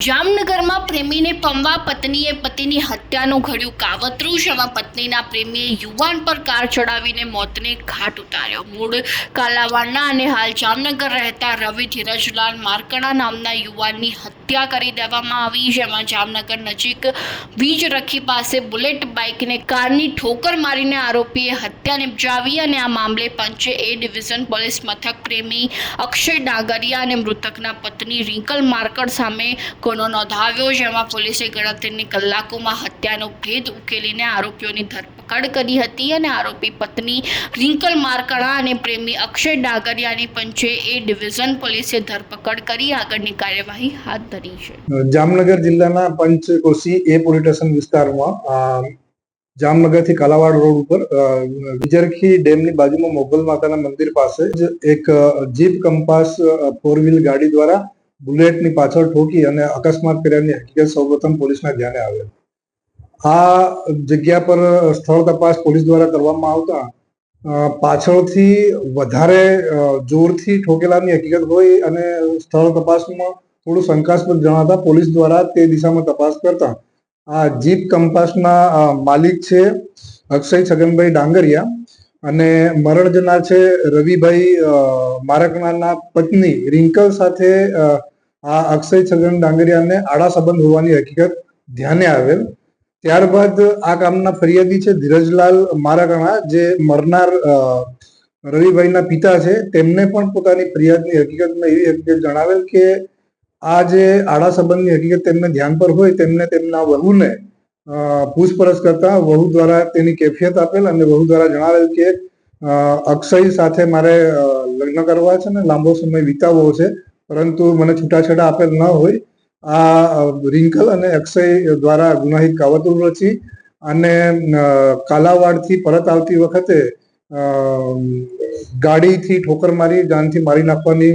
જામનગરમાં પ્રેમીને પમવા પત્નીએ પતિની હત્યાનું ઘડ્યું કાવતરું. જેમાં પત્નીના પ્રેમીએ યુવાન પર કાર ચડાવીને મોતને ઘાટ ઉતાર્યો. મૂળ કાલાવાડના અને હાલ જામનગર રહેતા રવિ ધીરજલાલ માર્કણા નામના યુવાનની હત્યા કરી દેવામાં આવી, જેમાં જામનગર નજીક વીજ રખી પાસે બુલેટ બાઇકને કારની ઠોકર મારીને આરોપીએ હત્યા નિપજાવી અને આ મામલે પંચે એ ડિવિઝન પોલીસ મથક પ્રેમી અક્ષય ડાગરિયા અને મૃતકના પત્ની રિંકલ માર્કડ સામે ગુનો નોંધાવ્યો, જેમાં પોલીસે ગણતરીની કલાકોમાં હત્યાનો ભેદ ઉકેલીને આરોપીઓની ધરપકડ કરી હતી અને આરોપી પત્ની રિંકલ માર્કડા અને પ્રેમી અક્ષય ડાગરિયાની પંચે એ ડિવિઝન પોલીસે ધરપકડ કરી, આગળની કાર્યવાહી હાથ ધરી. છે. જામનગર જિલ્લાના પંચકોશી એ પોલીસ સ્ટેશન વિસ્તારમાં જામનગરથી કાલાવાડ રોડ ઉપર વિજરખી વિજરખી ડેમની બાજુમાં મોગલ માતાના મંદિર પાસે જ એક જીપ કંપાસ ફોર વ્હીલ ગાડી દ્વારા બુલેટની પાછળ ઠોકી અને અકસ્માત કર્યાની હકીકત સૌપ્રથમ પોલીસના ધ્યાને આવેલ આ જગ્યા પર સ્થળ તપાસ પોલીસ દ્વારા કરવામાં આવતા પાછળથી વધારે જોરથી ઠોકેલાની હકીકત હોય અને સ્થળ તપાસમાં થોડું શંકાસ્પદ જણાતા પોલીસ દ્વારા તે દિશામાં તપાસ કરતા આ જીપ કંપાસના માલિક છે અક્ષય છગનભાઈ ડાંગરિયા અને મરણજના છે રવિભાઈ મારકનાના પત્ની રિંકલ સાથે આ અક્ષય છગન ડાંગરિયાને આડા સંબંધ હોવાની હકીકત ધ્યાને આવેલ. ત્યારબાદ આ કામના ફરિયાદી છે ધીરજલાલ મારાકણા જે મરનાર રવિભાઈના પિતા છે તેમને પણ પોતાની ફરિયાદની હકીકતમાં એવી હકીકત જણાવેલ કે આ જે આડા સંબંધની હકીકત તેમને ધ્યાન પર હોય, તેમને તેમના વહુને પૂછપરછ કરતા વહુ દ્વારા તેની કેફિયત આપેલ અને વહુ દ્વારા જણાવેલ કે અક્ષય સાથે મારે લગ્ન કરવા છે ને, લાંબો સમય વિતાવવો છે, પરંતુ મને છૂટાછેડા આપેલ ન હોય. આ રિંકલ અને અક્ષય દ્વારા ગુનાહિત કાવતરું રચી અને કાલાવાડથી પરત આવતી વખતે ગાડીથી ઠોકર મારી, જાનથી મારી નાખવાની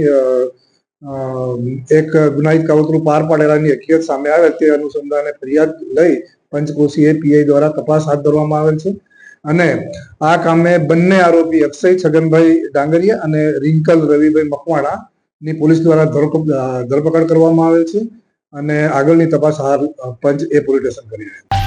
એક ગુનાહિત કાવતરું પાર પાડેલાની હકીકત સામે આવે તે અનુસંધાને ફરિયાદ લઈ પંચકોશી એ પીઆઈ દ્વારા તપાસ હાથ ધરવામાં આવેલ છે. અને આ કામે બંને આરોપી અક્ષય છગનભાઈ ડાંગરિયા અને રિંકલ રવિભાઈ મકવાણા ની પોલીસ દ્વારા ધરપકડ કરવામાં આવેલ છે. અને આગળની તપાસ હાલ પંચ એ પોલીસ સ્ટેશન કરી રહ્યા છે.